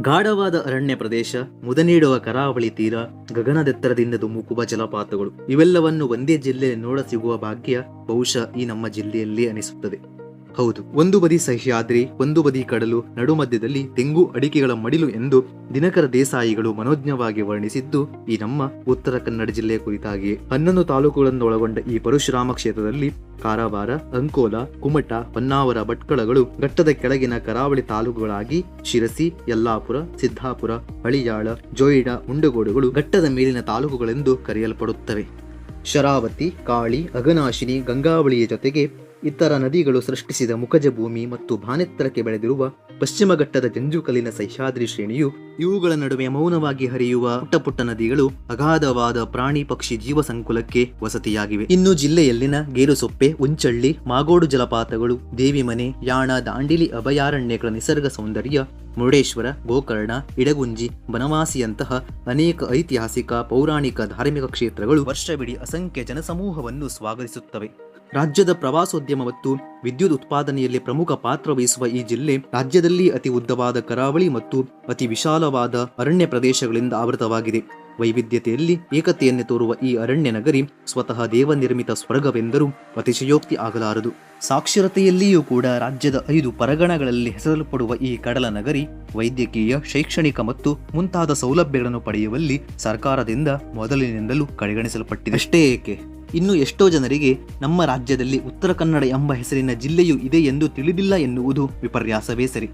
ಗಾಢವಾದ ಅರಣ್ಯ ಪ್ರದೇಶ ಮುದ ನೀಡುವ ಕರಾವಳಿ ತೀರ, ಗಗನದೆತ್ತರದಿಂದ ಧುಮುಕುವ ಜಲಪಾತಗಳು, ಇವೆಲ್ಲವನ್ನು ಒಂದೇ ಜಿಲ್ಲೆಯಲ್ಲಿ ನೋಡ ಸಿಗುವ ಭಾಗ್ಯ ಬಹುಶಃ ಈ ನಮ್ಮ ಜಿಲ್ಲೆಯಲ್ಲಿ ಅನಿಸುತ್ತದೆ. ಹೌದು, ಒಂದು ಬದಿ ಸಹ್ಯಾದ್ರಿ ಒಂದು ಬದಿ ಕಡಲು, ನಡುಮಧ್ಯದಲ್ಲಿ ತೆಂಗು ಅಡಿಕೆಗಳ ಮಡಿಲು ಎಂದು ದಿನಕರ ದೇಸಾಯಿಗಳು ಮನೋಜ್ಞವಾಗಿ ವರ್ಣಿಸಿದ್ದು, ಈ ನಮ್ಮ ಉತ್ತರ ಕನ್ನಡ ಜಿಲ್ಲೆಯ ಕುರಿತಾಗಿಯೇ ಹನ್ನೊಂದು ತಾಲೂಕುಗಳನ್ನು ಒಳಗೊಂಡ ಈ ಪರಶುರಾಮ ಕ್ಷೇತ್ರದಲ್ಲಿ ಕಾರವಾರ, ಅಂಕೋಲ ಕುಮಟ ಹೊನ್ನಾವರ ಭಟ್ಕಳಗಳು ಘಟ್ಟದ ಕೆಳಗಿನ ಕರಾವಳಿ ತಾಲೂಕುಗಳಾಗಿ ಶಿರಸಿ, ಯಲ್ಲಾಪುರ, ಸಿದ್ದಾಪುರ, ಹಳಿಯಾಳ, ಜೋಯಿಡ ಮುಂಡಗೋಡುಗಳು ಘಟ್ಟದ ಮೇಲಿನ ತಾಲೂಕುಗಳೆಂದು ಕರೆಯಲ್ಪಡುತ್ತವೆ. ಶರಾವತಿ, ಕಾಳಿ, ಅಗನಾಶಿನಿ, ಗಂಗಾವಳಿಯ ಜೊತೆಗೆ ಇತರ ನದಿಗಳು ಸೃಷ್ಟಿಸಿದ ಮುಖಜ ಭೂಮಿ ಮತ್ತು ಭಾನೆತ್ತರಕ್ಕೆ ಬೆಳೆದಿರುವ ಪಶ್ಚಿಮ ಘಟ್ಟದ ಜಂಜುಕಲ್ಲಿನ ಸಹ್ಯಾದ್ರಿ ಶ್ರೇಣಿಯು ಇವುಗಳ ನಡುವೆ ಮೌನವಾಗಿ ಹರಿಯುವ ಪುಟ್ಟ ಪುಟ್ಟ ನದಿಗಳು ಅಗಾಧವಾದ ಪ್ರಾಣಿ ಪಕ್ಷಿ ಜೀವ ಸಂಕುಲಕ್ಕೆ ವಸತಿಯಾಗಿವೆ. ಇನ್ನು ಜಿಲ್ಲೆಯಲ್ಲಿನ ಗೇರುಸೊಪ್ಪೆ ಉಂಚಳ್ಳಿ ಮಾಗೋಡು ಜಲಪಾತಗಳು, ದೇವಿಮನೆ, ಯಾಣ, ದಾಂಡಿಲಿ, ಅಭಯಾರಣ್ಯಗಳ ನಿಸರ್ಗ ಸೌಂದರ್ಯ, ಮುರುಡೇಶ್ವರ, ಗೋಕರ್ಣ, ಇಡಗುಂಜಿ, ಬನವಾಸಿಯಂತಹ ಅನೇಕ ಐತಿಹಾಸಿಕ, ಪೌರಾಣಿಕ, ಧಾರ್ಮಿಕ ಕ್ಷೇತ್ರಗಳು ವರ್ಷವಿಡೀ ಅಸಂಖ್ಯ ಜನಸಮೂಹವನ್ನು ಸ್ವಾಗತಿಸುತ್ತವೆ. ರಾಜ್ಯದ ಪ್ರವಾಸೋದ್ಯಮ ಮತ್ತು ವಿದ್ಯುತ್ ಉತ್ಪಾದನೆಯಲ್ಲಿ ಪ್ರಮುಖ ಪಾತ್ರ ವಹಿಸುವ ಈ ಜಿಲ್ಲೆ ರಾಜ್ಯದಲ್ಲಿ ಅತಿ ಉದ್ದವಾದ ಕರಾವಳಿ ಮತ್ತು ಅತಿ ವಿಶಾಲವಾದ ಅರಣ್ಯ ಪ್ರದೇಶಗಳಿಂದ ಆವೃತವಾಗಿದೆ. ವೈವಿಧ್ಯತೆಯಲ್ಲಿ ಏಕತೆಯನ್ನು ತೋರುವ ಈ ಅರಣ್ಯ ನಗರಿ ಸ್ವತಃ ದೇವನಿರ್ಮಿತ ಸ್ವರ್ಗವೆಂದರೂ ಅತಿಶಯೋಕ್ತಿ ಆಗಲಾರದು. ಸಾಕ್ಷರತೆಯಲ್ಲಿಯೂ ಕೂಡ ರಾಜ್ಯದ ಐದು ಪರಗಣಗಳಲ್ಲಿ ಹೆಸರಲ್ಪಡುವ ಈ ಕಡಲ ನಗರಿ ವೈದ್ಯಕೀಯ, ಶೈಕ್ಷಣಿಕ ಮತ್ತು ಮುಂತಾದ ಸೌಲಭ್ಯಗಳನ್ನು ಪಡೆಯುವಲ್ಲಿ ಸರ್ಕಾರದಿಂದ ಮೊದಲಿನಿಂದಲೂ ಕಡೆಗಣಿಸಲ್ಪಟ್ಟಿದೆ. ಅಷ್ಟೇ ಏಕೆ? ಇನ್ನು ಎಷ್ಟೋ ಜನರಿಗೆ ನಮ್ಮ ರಾಜ್ಯದಲ್ಲಿ ಉತ್ತರ ಕನ್ನಡ ಎಂಬ ಹೆಸರಿನ ಜಿಲ್ಲೆಯೂ ಇದೆ ಎಂದು ತಿಳಿದಿಲ್ಲ ಎನ್ನುವುದು ವಿಪರ್ಯಾಸವೇ ಸರಿ.